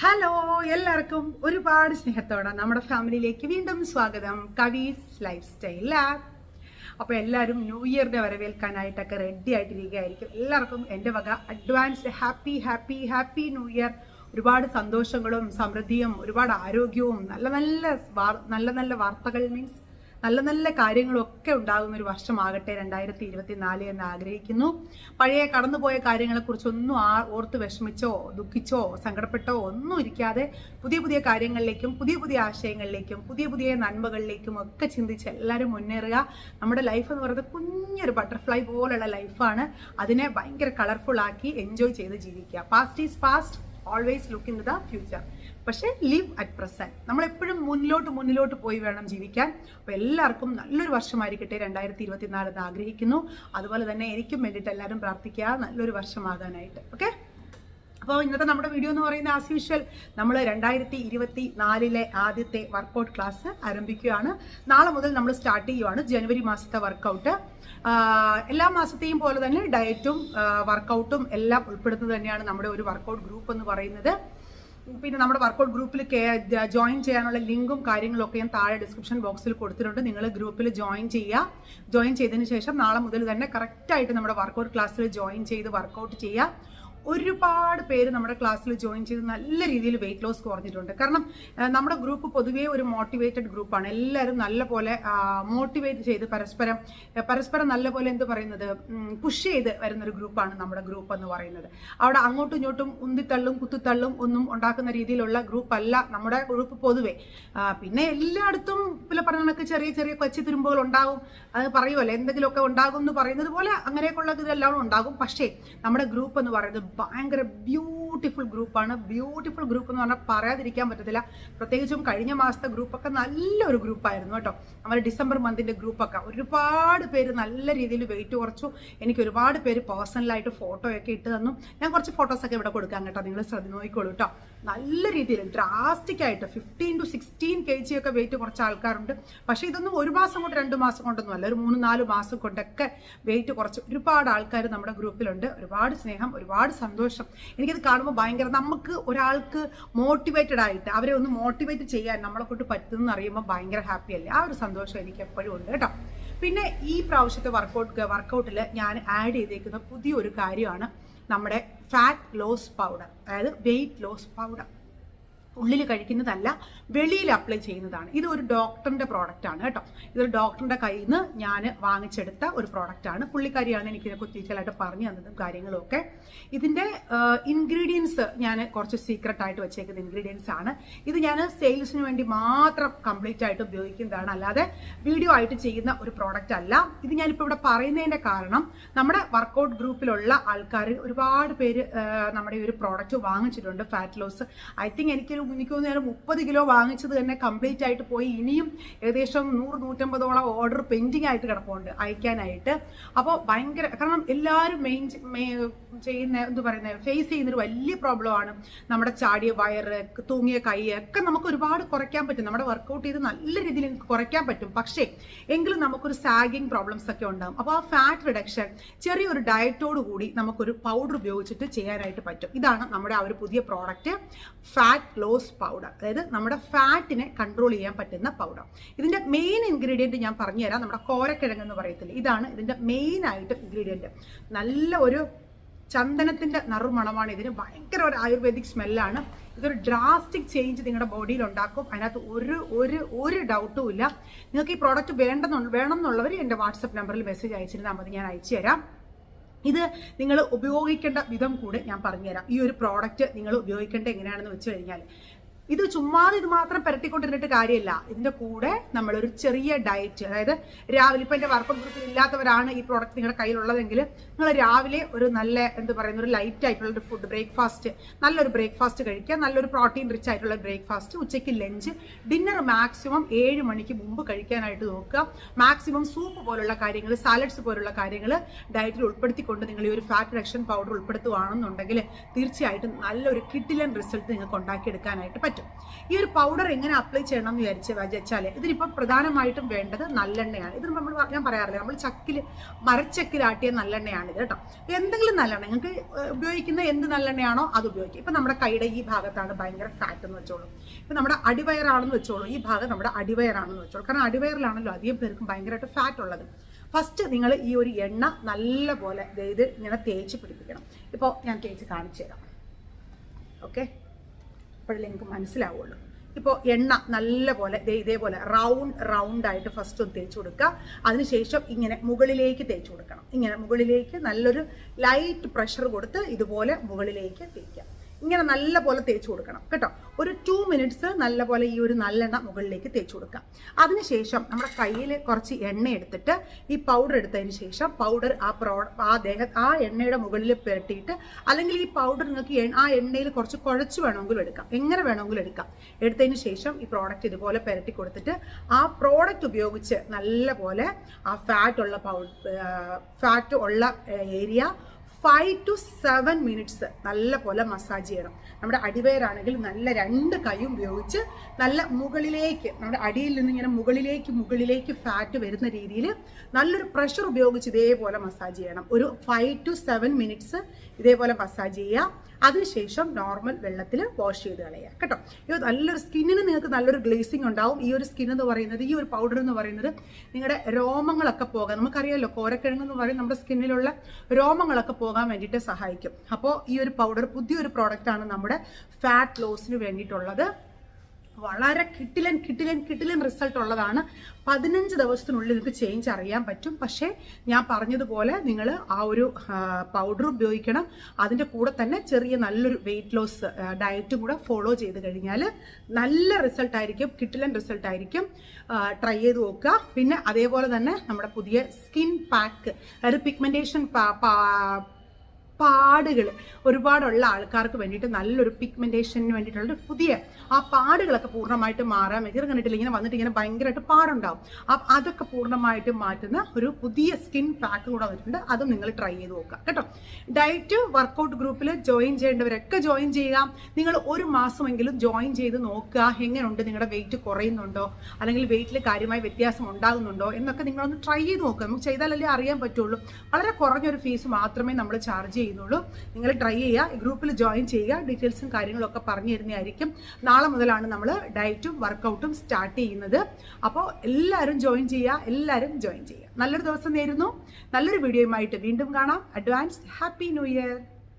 Hello എല്ലാവർക്കും ഒരുപാട് സ്നേഹത്തോടെ നമ്മുടെ ഫാമിലിയിലേക്ക് വീണ്ടും സ്വാഗതം. കവീസ് ലൈഫ് സ്റ്റൈൽ ലാബ് അപ്പോൾ എല്ലാവരും ന്യൂ ഇയറിനെ വരവേൽക്കാനായിട്ടൊക്കെ റെഡി ആയിട്ടിരിക്കുകയായിരിക്കും. എല്ലാവർക്കും എന്റെ വക advanced happy happy happy new year ഒരുപാട് സന്തോഷങ്ങളും സമൃദ്ധിയും ഒരുപാട് ആരോഗ്യവും നല്ല നല്ല നല്ല നല്ല വാർത്തകൾ മീൻസ് നല്ല നല്ല കാര്യങ്ങളൊക്കെ ഉണ്ടാകുന്ന ഒരു വർഷമാകട്ടെ രണ്ടായിരത്തി ഇരുപത്തി നാല് എന്ന് ആഗ്രഹിക്കുന്നു. പഴയ കടന്നുപോയ കാര്യങ്ങളെക്കുറിച്ചൊന്നും ആ ഓർത്ത് വിഷമിച്ചോ ദുഃഖിച്ചോ സങ്കടപ്പെട്ടോ ഒന്നും ഇരിക്കാതെ പുതിയ പുതിയ കാര്യങ്ങളിലേക്കും പുതിയ പുതിയ ആശയങ്ങളിലേക്കും പുതിയ പുതിയ നന്മകളിലേക്കും ഒക്കെ ചിന്തിച്ച് എല്ലാവരും മുന്നേറുക. നമ്മുടെ ലൈഫ് എന്ന് പറയുന്നത് കുഞ്ഞൊരു ബട്ടർഫ്ലൈ പോലുള്ള ലൈഫാണ് അതിനെ ഭയങ്കര കളർഫുൾ ആക്കി എൻജോയ് ചെയ്ത് ജീവിക്കുക. Past is past always look in the future പക്ഷേ ലിവ് അറ്റ് പ്രസന്റ് നമ്മൾ എപ്പോഴും മുന്നിലോട്ട് മുന്നിലോട്ട് പോയി വേണം ജീവിക്കാൻ. അപ്പോൾ എല്ലാവർക്കും നല്ലൊരു വർഷമായിരിക്കട്ടെ രണ്ടായിരത്തി ഇരുപത്തിനാല് എന്ന് ആഗ്രഹിക്കുന്നു. അതുപോലെ തന്നെ എനിക്കും വേണ്ടിയിട്ട് എല്ലാവരും പ്രാർത്ഥിക്കുക. നല്ലൊരു വർഷമാകാനായിട്ട്. ഓക്കെ അപ്പോൾ ഇന്നത്തെ നമ്മുടെ വീഡിയോ എന്ന് പറയുന്ന ആസ് യൂഷ്വൽ നമ്മൾ രണ്ടായിരത്തി ഇരുപത്തി നാലിലെ ആദ്യത്തെ വർക്കൗട്ട് ക്ലാസ് ആരംഭിക്കുകയാണ്. നാളെ മുതൽ നമ്മൾ സ്റ്റാർട്ട് ചെയ്യുവാണ് ജനുവരി മാസത്തെ വർക്കൗട്ട് എല്ലാ മാസത്തെയും പോലെ തന്നെ ഡയറ്റും വർക്കൗട്ടും എല്ലാം ഉൾപ്പെടുന്നത് തന്നെയാണ് നമ്മുടെ ഒരു വർക്കൗട്ട് ഗ്രൂപ്പ് എന്ന് പറയുന്നത്. പിന്നെ നമ്മുടെ വർക്കൗട്ട് ഗ്രൂപ്പിൽ ജോയിൻ ചെയ്യാനുള്ള ലിങ്കും കാര്യങ്ങളൊക്കെ ഞാൻ താഴെ ഡിസ്ക്രിപ്ഷൻ ബോക്സിൽ കൊടുത്തിട്ടുണ്ട്. നിങ്ങൾ ഗ്രൂപ്പിൽ ജോയിൻ ചെയ്യുക ജോയിൻ ചെയ്തതിന് ശേഷം നാളെ മുതൽ തന്നെ കറക്റ്റായിട്ട് നമ്മുടെ വർക്കൗട്ട് ക്ലാസ്സിൽ ജോയിൻ ചെയ്ത് വർക്കൗട്ട് ചെയ്യുക ഒരുപാട് പേര് നമ്മുടെ ക്ലാസ്സിൽ ജോയിൻ ചെയ്ത് നല്ല രീതിയിൽ വെയിറ്റ് ലോസ് കുറഞ്ഞിട്ടുണ്ട്. കാരണം നമ്മുടെ ഗ്രൂപ്പ് പൊതുവേ ഒരു മോട്ടിവേറ്റഡ് ഗ്രൂപ്പാണ് എല്ലാവരും നല്ലപോലെ മോട്ടിവേറ്റ് ചെയ്ത് പരസ്പരം പരസ്പരം നല്ലപോലെ എന്ത് പറയുന്നത്? പുഷ് ചെയ്ത് വരുന്ന ഒരു ഗ്രൂപ്പാണ് നമ്മുടെ ഗ്രൂപ്പ് എന്ന് പറയുന്നത്. അവിടെ അങ്ങോട്ടും ഇങ്ങോട്ടും ഉന്തിത്തള്ളും കുത്തിത്തള്ളും ഒന്നും ഉണ്ടാക്കുന്ന രീതിയിലുള്ള ഗ്രൂപ്പ് അല്ല നമ്മുടെ ഗ്രൂപ്പ് പൊതുവേ. പിന്നെ എല്ലായിടത്തും പിന്നെ പറഞ്ഞ കണക്ക് ചെറിയ ചെറിയ കൊച്ചു തുരുമ്പുകൾ ഉണ്ടാകും അത് പറയുമല്ലോ എന്തെങ്കിലുമൊക്കെ ഉണ്ടാകും എന്ന് പറയുന്നത് പോലെ അങ്ങനെയൊക്കെയുള്ള ഇതെല്ലാം ഉണ്ടാകും. പക്ഷേ നമ്മുടെ ഗ്രൂപ്പ് എന്ന് പറയുന്നത് ഭയങ്കര ബ്യൂട്ടിഫുൾ ഗ്രൂപ്പാണ് ബ്യൂട്ടിഫുൾ ഗ്രൂപ്പ് എന്ന് പറഞ്ഞാൽ പറയാതിരിക്കാൻ പറ്റത്തില്ല. പ്രത്യേകിച്ചും കഴിഞ്ഞ മാസത്തെ ഗ്രൂപ്പൊക്കെ നല്ലൊരു ഗ്രൂപ്പായിരുന്നു കേട്ടോ. നമ്മുടെ ഡിസംബർ മന്തിന്റെ ഗ്രൂപ്പൊക്കെ ഒരുപാട് പേര് നല്ല രീതിയിൽ വെയിറ്റ് കുറച്ചു. എനിക്ക് ഒരുപാട് പേര് പേഴ്സണലായിട്ട് ഫോട്ടോയൊക്കെ ഇട്ട് തന്നു. ഞാൻ കുറച്ച് ഫോട്ടോസൊക്കെ ഇവിടെ കൊടുക്കാം കേട്ടോ. നിങ്ങൾ ശ്രദ്ധ നോക്കിക്കോളൂ കേട്ടോ. നല്ല രീതിയിൽ ഡ്രാസ്റ്റിക് ആയിട്ട് fifteen to sixteen K G ഒക്കെ വെയിറ്റ് കുറച്ച ആൾക്കാരുണ്ട്. പക്ഷേ ഇതൊന്നും ഒരു മാസം കൊണ്ട് രണ്ട് മാസം കൊണ്ടൊന്നും അല്ല. ഒരു മൂന്ന് നാല് മാസം കൊണ്ടൊക്കെ വെയിറ്റ് കുറച്ച് ഒരുപാട് ആൾക്കാർ നമ്മുടെ ഗ്രൂപ്പിലുണ്ട് ഒരുപാട് സ്നേഹം ഒരുപാട് സന്തോഷം. എനിക്കത് കാണുമ്പോൾ ഭയങ്കര നമുക്ക് ഒരാൾക്ക് മോട്ടിവേറ്റഡ് ആയിട്ട് അവരെ ഒന്ന് മോട്ടിവേറ്റ് ചെയ്യാൻ നമ്മളെ കൊണ്ട് പറ്റുമെന്ന് അറിയുമ്പോൾ ഭയങ്കര ഹാപ്പി അല്ലേ? ആ ഒരു സന്തോഷം എനിക്ക് എപ്പോഴും ഉണ്ട് കേട്ടോ. പിന്നെ ഈ പ്രാവശ്യത്തെ വർക്കൗട്ട് വർക്കൗട്ടിൽ ഞാൻ ആഡ് ചെയ്തേക്കുന്ന പുതിയൊരു കാര്യമാണ് നമ്മുടെ ഫാറ്റ് ലോസ് പൗഡർ അതായത് വെയിറ്റ് ലോസ് പൗഡർ ഉള്ളിൽ കഴിക്കുന്നതല്ല വെളിയിൽ അപ്ലൈ ചെയ്യുന്നതാണ്. ഇത് ഒരു ഡോക്ടറിന്റെ പ്രോഡക്റ്റ് ആണ് കേട്ടോ. ഇതൊരു ഡോക്ടറിന്റെ കയ്യിൽ നിന്ന് ഞാൻ വാങ്ങിച്ചെടുത്ത ഒരു പ്രോഡക്റ്റ് ആണ്. പുള്ളിക്കാരിയാണ് എനിക്ക് ഇതിനെ ഡീറ്റെയിലായിട്ട് പറഞ്ഞു തന്നതും കാര്യങ്ങളൊക്കെ. ഇതിന്റെ ഇൻഗ്രീഡിയൻസ് ഞാൻ കുറച്ച് സീക്രട്ട് ആയിട്ട് വെച്ചേക്കുന്ന ഇൻഗ്രീഡിയൻസ് ആണ്. ഇത് ഞാൻ സെയിൽസിന് വേണ്ടി മാത്രം കംപ്ലീറ്റ് ആയിട്ട് ഉപയോഗിക്കുന്നതാണ്. അല്ലാതെ വീഡിയോ ആയിട്ട് ചെയ്യുന്ന ഒരു പ്രോഡക്റ്റ് അല്ല. ഇത് ഞാനിപ്പോൾ ഇവിടെ പറയുന്നതിന്റെ കാരണം നമ്മുടെ വർക്കൗട്ട് ഗ്രൂപ്പിലുള്ള ആൾക്കാർ ഒരുപാട് പേര് നമ്മുടെ ഈ ഒരു പ്രോഡക്റ്റ് വാങ്ങിച്ചിട്ടുണ്ട് ഫാറ്റ് ലോസ് ഐ തിങ്ക് എനിക്കൊരു എനിക്ക് തോന്നുന്നു മുപ്പത് കിലോ വാങ്ങിച്ചത് തന്നെ കംപ്ലീറ്റ് ആയിട്ട് പോയി. ഇനിയും ഏകദേശം നൂറ് നൂറ്റമ്പതോളം ഓർഡർ പെൻഡിങ് ആയിട്ട് കിടപ്പുണ്ട് അയക്കാനായിട്ട്. അപ്പോൾ ഭയങ്കര കാരണം എല്ലാവരും മെയിൻ ചെയ്യുന്ന എന്ത് പറയുന്നത് ഫേസ് ചെയ്യുന്നൊരു വലിയ പ്രോബ്ലമാണ് നമ്മുടെ ചാടിയ വയറ് തൂങ്ങിയ കൈ ഒക്കെ നമുക്ക് ഒരുപാട് കുറയ്ക്കാൻ പറ്റും. നമ്മുടെ വർക്കൗട്ട് ചെയ്ത് നല്ല രീതിയിൽ കുറയ്ക്കാൻ പറ്റും. പക്ഷേ എങ്കിലും നമുക്കൊരു സാഗിങ് പ്രോബ്ലംസ് ഒക്കെ ഉണ്ടാകും അപ്പോൾ ആ ഫാറ്റ് റിഡക്ഷൻ ചെറിയൊരു ഡയറ്റോട് കൂടി നമുക്കൊരു പൗഡർ ഉപയോഗിച്ചിട്ട് ചെയ്യാനായിട്ട് പറ്റും. ഇതാണ് നമ്മുടെ ആ ഒരു പുതിയ പ്രോഡക്റ്റ് ഫാറ്റ് ലോസ് പൗഡർ അതായത് നമ്മുടെ ഫാറ്റിനെ കൺട്രോൾ ചെയ്യാൻ പറ്റുന്ന പൗഡർ ഇതിന്റെ മെയിൻ ഇൻഗ്രീഡിയന്റ് ഞാൻ പറഞ്ഞു തരാം നമ്മുടെ കോരക്കിഴങ്ങ് എന്ന് പറയത്തില്ല? ഇതാണ് ഇതിന്റെ മെയിൻ ആയിട്ട് ഇൻഗ്രീഡിയന്റ് നല്ല ഒരു ചന്ദനത്തിന്റെ നറുമണമാണ് ഇതിന്. ഭയങ്കര ഒരു ആയുർവേദിക് സ്മെല്ലാണ് ഇതൊരു ഡ്രാസ്റ്റിക് ചേഞ്ച് നിങ്ങളുടെ ബോഡിയിൽ ഉണ്ടാക്കും. അതിനകത്ത് ഒരു ഒരു ഒരു ഡൗട്ടും ഇല്ല. നിങ്ങൾക്ക് ഈ പ്രോഡക്റ്റ് വേണ്ടെന്നു വേണമെന്നുള്ളവർ എന്റെ വാട്സപ്പ് നമ്പറിൽ മെസ്സേജ് അയച്ചിരുന്നാൽ മതി. ഞാൻ അയച്ചു തരാം ഇത് നിങ്ങൾ ഉപയോഗിക്കേണ്ട വിധം കൂടെ ഞാൻ പറഞ്ഞുതരാം. ഈ ഒരു പ്രോഡക്റ്റ് നിങ്ങൾ ഉപയോഗിക്കേണ്ടത് എങ്ങനെയാണെന്ന് വെച്ച് കഴിഞ്ഞാൽ ഇത് ചുമ്മാതെ ഇത് മാത്രം പരട്ടിക്കൊണ്ടിരുന്നിട്ട് കാര്യമില്ല ഇതിന്റെ കൂടെ നമ്മൾ ഒരു ചെറിയ ഡയറ്റ് അതായത് രാവിലെ ഇപ്പൊ എന്റെ വർക്കൗട്ട് ഗ്രൂപ്പിൽ ഇല്ലാത്തവരാണ് ഈ പ്രോഡക്റ്റ് നിങ്ങളുടെ കയ്യിലുള്ളതെങ്കിൽ നിങ്ങൾ രാവിലെ ഒരു നല്ല എന്ത് പറയുന്ന ഒരു ലൈറ്റ് ആയിട്ടുള്ള ഒരു ഫുഡ് ബ്രേക്ക്ഫാസ്റ്റ് നല്ലൊരു ബ്രേക്ക്ഫാസ്റ്റ് കഴിക്കുക. നല്ലൊരു പ്രോട്ടീൻ റിച്ച് ആയിട്ടുള്ള ബ്രേക്ക്ഫാസ്റ്റ് ഉച്ചയ്ക്ക് ലഞ്ച് ഡിന്നർ മാക്സിമം ഏഴ് മണിക്ക് മുമ്പ് കഴിക്കാനായിട്ട് നോക്കുക. മാക്സിമം സൂപ്പ് പോലുള്ള കാര്യങ്ങൾ സാലഡ്സ് പോലുള്ള കാര്യങ്ങൾ ഡയറ്റിൽ ഉൾപ്പെടുത്തിക്കൊണ്ട് നിങ്ങൾ ഈ ഒരു ഫാറ്റ് റിഡക്ഷൻ പൗഡർ ഉൾപ്പെടുത്തുകയാണെന്നുണ്ടെങ്കിൽ തീർച്ചയായിട്ടും നല്ലൊരു കിഡിലൻ റിസൾട്ട് നിങ്ങൾക്ക് ഉണ്ടാക്കിയെടുക്കാനായിട്ട് പറ്റും. പറ്റും. ഈ ഒരു പൗഡർ എങ്ങനെ അപ്ലൈ ചെയ്യണം എന്ന് വിചാരിച്ച് വെച്ചാൽ ഇതിനിപ്പോൾ പ്രധാനമായിട്ടും വേണ്ടത് നല്ലെണ്ണയാണ്. ഇത് നമ്മൾ ഞാൻ പറയാറില്ല നമ്മൾ ചക്കിൽ മരച്ചക്കിലാട്ടിയ നല്ലെണ്ണയാണ് ഇത് കേട്ടോ. എന്തെങ്കിലും നല്ലെണ്ണ നിങ്ങൾക്ക് ഉപയോഗിക്കുന്ന എന്ത് നല്ലെണ്ണയാണോ അത് ഉപയോഗിക്കും ഇപ്പം നമ്മുടെ കൈയുടെ ഈ ഭാഗത്താണ് ഭയങ്കര ഫാറ്റ് എന്ന് വെച്ചോളൂ. ഇപ്പം നമ്മുടെ അടിവയറാണെന്ന് വെച്ചോളൂ. ഈ ഭാഗം നമ്മുടെ അടിവയറാണെന്ന് വെച്ചോളൂ. കാരണം അടിവയറിലാണല്ലോ അധികം പേർക്കും ഭയങ്കരമായിട്ട് ഫാറ്റ് ഉള്ളത്. ഫസ്റ്റ് നിങ്ങൾ ഈ ഒരു എണ്ണ നല്ല പോലെ ഇത് ഇങ്ങനെ തേച്ച് പിടിപ്പിക്കണം. ഇപ്പോൾ ഞാൻ തേച്ച് കാണിച്ചു തരാം. ഓക്കെ അപ്പോഴല്ലേ നിങ്ങൾക്ക് മനസ്സിലാവുള്ളൂ. ഇപ്പോൾ എണ്ണ നല്ലപോലെ ഇതേപോലെ റൗണ്ട് റൗണ്ട് ആയിട്ട് ഫസ്റ്റ് ഒന്ന് തേച്ച് കൊടുക്കുക. അതിനുശേഷം ഇങ്ങനെ മുകളിലേക്ക് തേച്ച് കൊടുക്കണം. ഇങ്ങനെ മുകളിലേക്ക് നല്ലൊരു ലൈറ്റ് പ്രഷർ കൊടുത്ത് ഇതുപോലെ മുകളിലേക്ക് തേക്കുക. ഇങ്ങനെ നല്ല പോലെ തേച്ച് കൊടുക്കണം. കേട്ടോ? ഒരു ടു മിനിറ്റ്സ് നല്ല പോലെ ഈ ഒരു നല്ലെണ്ണ മുകളിലേക്ക് തേച്ച് കൊടുക്കാം. അതിനുശേഷം നമ്മുടെ കയ്യിൽ കുറച്ച് എണ്ണ എടുത്തിട്ട് ഈ പൗഡർ എടുത്തതിന് ശേഷം പൗഡർ ആ പ്രോ ആ ദേഹ ആ എണ്ണയുടെ മുകളിൽ പുരട്ടിയിട്ട് അല്ലെങ്കിൽ ഈ പൗഡർ നിങ്ങൾക്ക് ആ എണ്ണയിൽ കുറച്ച് കുഴച്ച് വേണമെങ്കിലും എടുക്കാം. എങ്ങനെ വേണമെങ്കിലും എടുക്കാം. എടുത്തതിന് ശേഷം ഈ പ്രോഡക്റ്റ് ഇതുപോലെ പുരട്ടി കൊടുത്തിട്ട് ആ പ്രോഡക്റ്റ് ഉപയോഗിച്ച് നല്ല പോലെ ആ ഫാറ്റ് ഉള്ള പൗ ഫാറ്റ് ഉള്ള area five to seven minutes നല്ല പോലെ മസാജ് ചെയ്യണം. നമ്മുടെ അടിവയറാണെങ്കിൽ നല്ല രണ്ട് കൈയും ഉപയോഗിച്ച് നല്ല മുകളിലേക്ക് നമ്മുടെ അടിയിൽ നിന്ന് ഇങ്ങനെ മുകളിലേക്ക് മുകളിലേക്ക് ഫാറ്റ് വരുന്ന രീതിയിൽ നല്ലൊരു പ്രഷർ ഉപയോഗിച്ച് ഇതേപോലെ മസാജ് ചെയ്യണം. ഒരു ഫൈവ് ടു സെവൻ മിനിറ്റ്സ് ഇതേപോലെ മസാജ് ചെയ്യുക. അതിനുശേഷം നോർമൽ വെള്ളത്തിൽ വാഷ് ചെയ്ത് കളയുക കേട്ടോ? ഇത് നല്ലൊരു സ്കിന്നിന് നിങ്ങൾക്ക് നല്ലൊരു ഗ്ലേസിംഗ് ഉണ്ടാവും. ഈ ഒരു സ്കിൻ എന്ന് പറയുന്നത് ഈ ഒരു പൗഡർ എന്ന് പറയുന്നത് നിങ്ങളുടെ രോമങ്ങളൊക്കെ പോകാൻ നമുക്കറിയാമല്ലോ കോരക്കിഴങ്ങ് എന്ന് പറയുന്നത് നമ്മുടെ സ്കിന്നിലുള്ള രോമങ്ങളൊക്കെ പോകാൻ വേണ്ടിയിട്ട് സഹായിക്കും. അപ്പോൾ ഈ ഒരു പൗഡർ പുതിയൊരു പ്രോഡക്റ്റാണ് നമ്മുടെ ഫാറ്റ് ലോസിന് വേണ്ടിയിട്ടുള്ളത്. വളരെ കിട്ടിലൻ കിട്ടിലൻ കിട്ടിലൻ റിസൾട്ട് ഉള്ളതാണ്. പതിനഞ്ച് ദിവസത്തിനുള്ളിൽ നിങ്ങൾക്ക് ചേഞ്ച് അറിയാൻ പറ്റും. പക്ഷേ ഞാൻ പറഞ്ഞതുപോലെ നിങ്ങൾ ആ ഒരു പൗഡർ ഉപയോഗിക്കണം. അതിന്റെ കൂടെ തന്നെ ചെറിയ നല്ലൊരു വെയിറ്റ് ലോസ് ഡയറ്റും കൂടെ ഫോളോ ചെയ്ത് കഴിഞ്ഞാൽ നല്ല റിസൾട്ട് ആയിരിക്കും കിട്ടിലൻ റിസൾട്ട് ആയിരിക്കും. ട്രൈ ചെയ്ത് നോക്കുക. പിന്നെ അതേപോലെ തന്നെ നമ്മുടെ പുതിയ സ്കിൻ പാക്ക് അതായത് പിഗ്മെന്റേഷൻ പാടുകൾ ഒരുപാടുള്ള ആൾക്കാർക്ക് വേണ്ടിയിട്ട് നല്ലൊരു പിഗ്മെന്റേഷന് വേണ്ടിയിട്ടുള്ള പുതിയ ആ പാടുകളൊക്കെ പൂർണമായിട്ട് മാറാൻ വേണ്ടി കണ്ടിട്ടില്ല ഇങ്ങനെ വന്നിട്ട് ഇങ്ങനെ ഭയങ്കരമായിട്ട് പാടുണ്ടാവും. അപ്പം അതൊക്കെ പൂർണമായിട്ട് മാറ്റുന്ന ഒരു പുതിയ സ്കിൻ പാക്ക് കൂടെ വന്നിട്ടുണ്ട്. അതും നിങ്ങൾ ട്രൈ ചെയ്ത് നോക്കുക. കേട്ടോ? ഡയറ്റ് വർക്കൗട്ട് ഗ്രൂപ്പിൽ ജോയിൻ ചെയ്യേണ്ടവരൊക്കെ ജോയിൻ ചെയ്യുക. നിങ്ങൾ ഒരു മാസമെങ്കിലും ജോയിൻ ചെയ്ത് നോക്കുക. എങ്ങനെയുണ്ട് നിങ്ങളുടെ വെയിറ്റ് കുറയുന്നുണ്ടോ? അല്ലെങ്കിൽ വെയിറ്റിൽ കാര്യമായ വ്യത്യാസം ഉണ്ടാകുന്നുണ്ടോ? എന്നൊക്കെ നിങ്ങളൊന്ന് ട്രൈ ചെയ്ത് നോക്കുക. നമുക്ക് ചെയ്താലല്ലേ അറിയാൻ പറ്റുള്ളൂ. വളരെ കുറഞ്ഞൊരു ഫീസ് മാത്രമേ നമ്മൾ ചാർജ് ചെയ്യുന്നുള്ളൂ. നിങ്ങൾ ട്രൈ ചെയ്യുക ഗ്രൂപ്പിൽ ജോയിൻ ചെയ്യുക ഡീറ്റെയിൽസും കാര്യങ്ങളൊക്കെ പറഞ്ഞു തരുന്നതായിരിക്കും. നാളെ മുതലാണ് നമ്മൾ ഡയറ്റും വർക്കൗട്ടും സ്റ്റാർട്ട് ചെയ്യുന്നത്. അപ്പോൾ എല്ലാവരും ജോയിൻ ചെയ്യുക എല്ലാവരും ജോയിൻ ചെയ്യുക. നല്ലൊരു ദിവസം നേരുന്നു. നല്ലൊരു വീഡിയോയുമായിട്ട് വീണ്ടും കാണാം. Advance happy new year